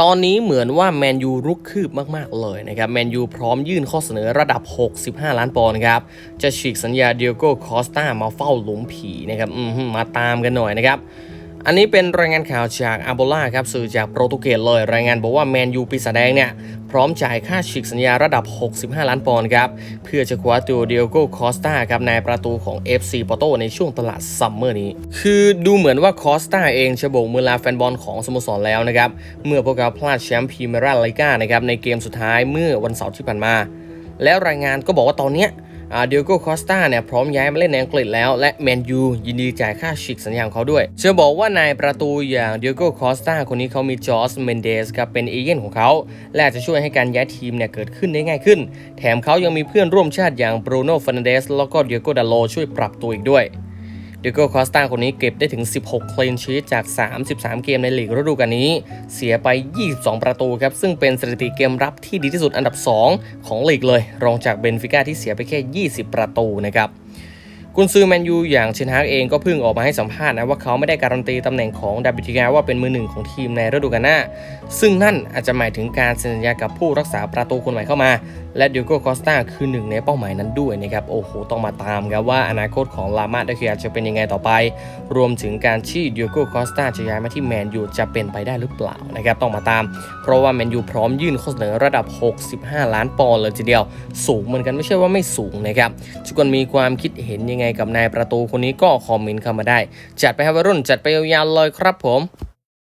ตอนนี้เหมือนว่าแมนยูรุกคืบมาก ๆ เลยนะครับแมนยูพร้อมยื่นข้อเสนอระดับ 65 ล้านปอนด์ครับจะฉีกสัญญาเดียโก้คอสตามาเฝ้าหลุมผีนะครับมาตามกันหน่อยนะครับ อันนี้เป็นรายงานข่าวจากอาโบล่าครับสื่อจากโปรตุเกสเลย รายงานบอกว่าแมนยูปีศาจแดงเนี่ย พร้อมจ่ายค่าฉีกสัญญาระดับ 65 ล้านปอนด์ครับ เพื่อจะคว้าตัวเดียโก้คอสตาครับนายประตูของ FC ปอโตในช่วงตลาดซัมเมอร์นี้ คือดูเหมือนว่าคอสตาเองจะโบกมือลาแฟนบอลของสโมสรแล้วนะครับ เมื่อพวกเขาพลาดแชมป์พรีเมียร์ลีกานะครับในเกมสุดท้ายเมื่อวันเสาร์ที่ผ่านมา แล้วรายงานก็บอกว่าตอนเนี้ย เดียโก้คอสตาเนี่ยพร้อมย้ายมาเล่นในอังกฤษแล้ว และแมนยูยินดีจ่ายค่าฉีกสัญญาของเขาด้วยจะบอกว่านายประตูอย่างเดียโก้คอสตาคนนี้เขามีจอร์สเมนเดสครับเป็นเอเย่นของเขา และจะช่วยให้การย้ายทีมเนี่ยเกิดขึ้นได้ง่ายขึ้น แถมเขายังมีเพื่อนร่วมชาติอย่างบรูโน่ฟันเดสแล้วก็เดียโก้ดาโลช่วยปรับตัวอีกด้วย เดโก้คอสตาคนนี้เก็บได้ถึง 16 คลีนชีตจาก 33 เกมในลีกฤดูกาลนี้ เสียไป 22 ประตูครับ ซึ่งเป็นสถิติเกมรับที่ดีที่สุดอันดับ 2 ของลีกเลย รองจากเบนฟิก้าที่เสียไปแค่ 20 ประตูนะครับ กุนซือแมนยูอย่างเชนฮากเองก็เพิ่งออกมาให้สัมภาษณ์นะว่าเขาไม่ได้การันตีตำแหน่งของดับบิทิกาว่าเป็นมือหนึ่งของทีมในฤดูกาลหน้า ซึ่งนั่นอาจจะหมายถึงการเซ็นสัญญากับผู้รักษาประตูคนใหม่เข้ามา และดิโก้คอสตาคือหนึ่งในเป้าหมายนั้นด้วยนะครับ โอ้โห ต้องมาตามครับว่าอนาคตของลามาดาเคียจะเป็นยังไงต่อไป รวมถึงการที่ดิโก้คอสตาจะย้ายมาที่แมนยูจะเป็นไปได้หรือเปล่านะครับต้องมาตาม เพราะว่าแมนยูพร้อมยื่นข้อเสนอระดับ 65 ล้านปอนด์เลยทีเดียว สูงเหมือนกันไม่ใช่ว่าไม่สูงนะครับทุกคนมีความคิดเห็นยังไงกับนายประตูคนนี้ก็คอมเมนต์เข้ามาได้ จัดไปครับวัยรุ่นจัดไปยาวๆเลยครับผม